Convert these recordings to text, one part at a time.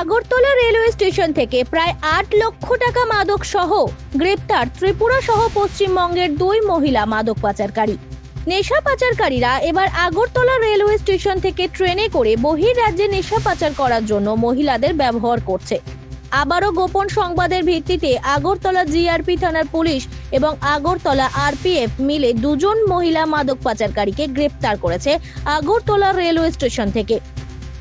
Agartala railway station থেকে প্রায় আট লক্ষ টাকা মাদক সহ গ্রেপ্তার ত্রিপুরা সহ পশ্চিমবঙ্গের দুই মহিলা মাদক পাচারকারী। নেশা পাচারকারীরা এবার আগরতলা রেলওয়ে স্টেশন থেকে ট্রেনে করে বহির রাজ্যে নেশা পাচার করার জন্য মহিলাদের ব্যবহার করছে। আবারও গোপন সংবাদের ভিত্তিতে আগরতলা জিআরপি থানার পুলিশ এবং আগরতলা আরপিএফ মিলে দুজন মহিলা মাদক পাচারকারীকে গ্রেপ্তার করেছে আগরতলা রেলওয়ে স্টেশন থেকে।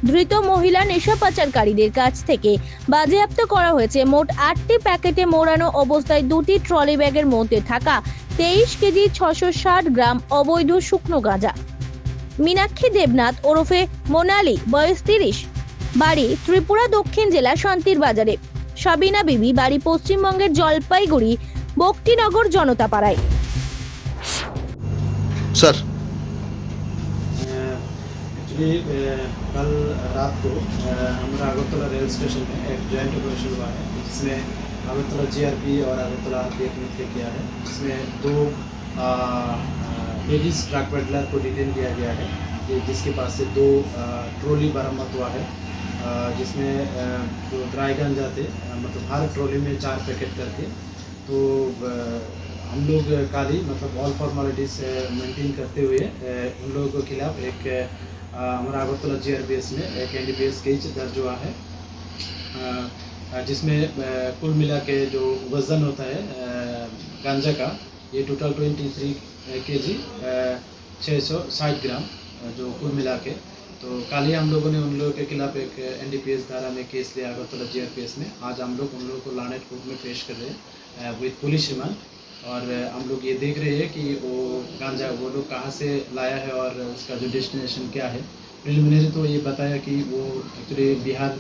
ধৃত মহিলা নেশা পাচারকারীদের কাছ থেকে বাজেয়াপ্ত করা হয়েছে। মোট আটটি প্যাকেটে মোড়ানো অবস্থায় দুটি ট্রলি ব্যাগের মধ্যে থাকা তেইশ কেজি ছশো ষাট গ্রাম অবৈধ শুকনো গাঁজা। মীনাক্ষী দেবনাথ ওরফে মোনালি, বয়স তিরিশ, বাড়ি ত্রিপুরা দক্ষিণ জেলা শান্তির বাজারে। সাবিনা বিবি, বাড়ি পশ্চিমবঙ্গের জলপাইগুড়ি, বক্তিনগর জনতাপাড়ায়। सर एक्चुअली कल रात को हमारा अगरतला रेल स्टेशन में एक जॉइंट ऑपरेशन हुआ है, जिसमें अगरतला जीआरपी और अगरतला आरपीएफ मिलकर किया है, जिसमें दो लेडीज़ ट्रक पेडलर को डिटेन किया गया है जिसके पास से दो ट्रॉली बरामद हुआ है जिसमें जो ड्राई गांजा थे मतलब हर ट्रॉली में चार पैकेट करके तो हम लोग काली मतलब ऑल फॉर्मेलिटीज मेंटेन करते हुए उन लोगों के खिलाफ एक हमारा अगरतला पी एस में, एक एन डी केस दर्ज हुआ है। जिसमें कुल मिला के जो वज़न होता है गांजा का, ये टोटल ट्वेंटी थ्री के जी छः सौ साठ ग्राम जो कुल मिला के। तो कल ही हम लोगों ने उन लोगों के खिलाफ एक एन डी पी एस धारा में केस लिया Agartala G R P S में। आज हम लोग उन लोगों को लानेट कोर्ट में पेश कर रहे हैं विद पुलिस रिमांड। और हम लोग ये देख रहे हैं कि वो गांजा, वो लोग कहाँ से लाया है और उसका जो डेस्टिनेशन क्या है। प्रिलिमिनरी तो ये बताया कि वो एक्चुअली बिहार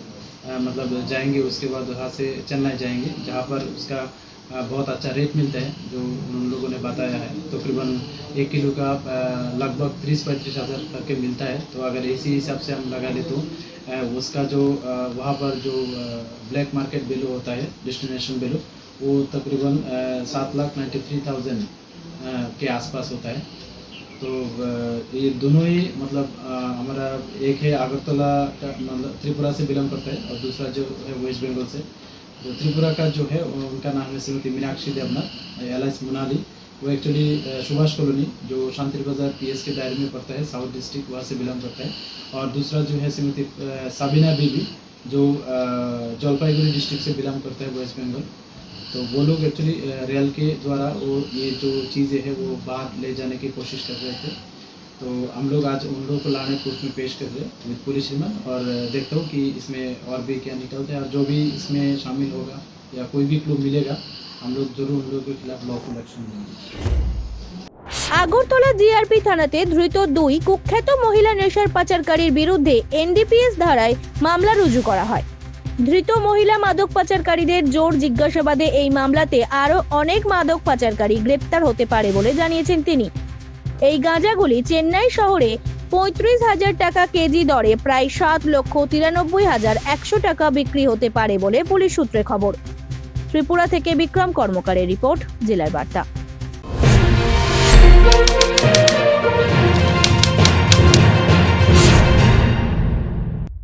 मतलब जाएँगे, उसके बाद वहाँ से चेन्नई जाएँगे, जहाँ पर उसका बहुत अच्छा रेट मिलता है, जो उन लोगों ने बताया है। तकरीबन एक किलो का लगभग तीस पैंतीस हज़ार करके मिलता है। तो अगर इसी हिसाब से हम लगा ले तो उसका जो वहाँ पर जो ब्लैक मार्केट वैल्यू होता है डिस्टिनेशन वैल्यू वो तकरीबन सात लाख नाइन्टी थ्री थाउज़ेंड के आसपास होता है। तो ये दोनों ही मतलब हमारा एक है अगरतला का मतलब त्रिपुरा से बिलोंग करता है, और दूसरा जो है वेस्ट बंगाल से। तो त्रिपुरा का जो है उनका नाम है श्रीमती मीनाक्षी देवनाथ एल एस मुनाली। वो एक्चुअली सुभाष कॉलोनी, जो शांति बाज़ार पी के दायरे में पड़ता है, साउथ डिस्ट्रिक्ट वहाँ से बिलोंग करता है। और दूसरा जो है श्रीमती साबिना बीबी, जो जलपाईगुड़ी डिस्ट्रिक्ट से बिलोंग करता है वेस्ट बंगाल तो वो लोग एक्चुअली रेल के द्वारा वो ये जो चीज़ें हैं, वो बाहर ले जाने की कोशिश कर रहे थे। तो हम लोग आज उन लोगों को लाने कोर्ट में पेश कर रहे हैं विद पुलिस रिमांड और देखता हूँ कि इसमें और भी क्या निकलता है और जो भी इसमें शामिल होगा या कोई भी क्लू मिलेगा हम लोग जरूर उन लोगों के खिलाफ लॉफुल एक्शन लेंगे আগরতলা জিআরপি থানাতে ধৃত দুই কুখ্যাত মহিলা নেশার পাচারকারীর বিরুদ্ধে এনডিপিএস ধারায় মামলা রুজু করা হয় ধৃত মহিলা মাদক পাচারকারীদের জোর জিজ্ঞাসাবাদে এই মামলাতে আরও অনেক মাদক পাচারকারী গ্রেপ্তার হতে পারে বলে জানিয়েছেন তিনি এই গাঁজাগুলি চেন্নাই শহরে পঁয়ত্রিশ হাজার টাকা কেজি দরে প্রায় সাত লক্ষ তিরানব্বই হাজার একশো টাকা বিক্রি হতে পারে বলে পুলিশ সূত্রে খবর। ত্রিপুরা থেকে বিক্রম কর্মকারের রিপোর্ট, জেলার বার্তা।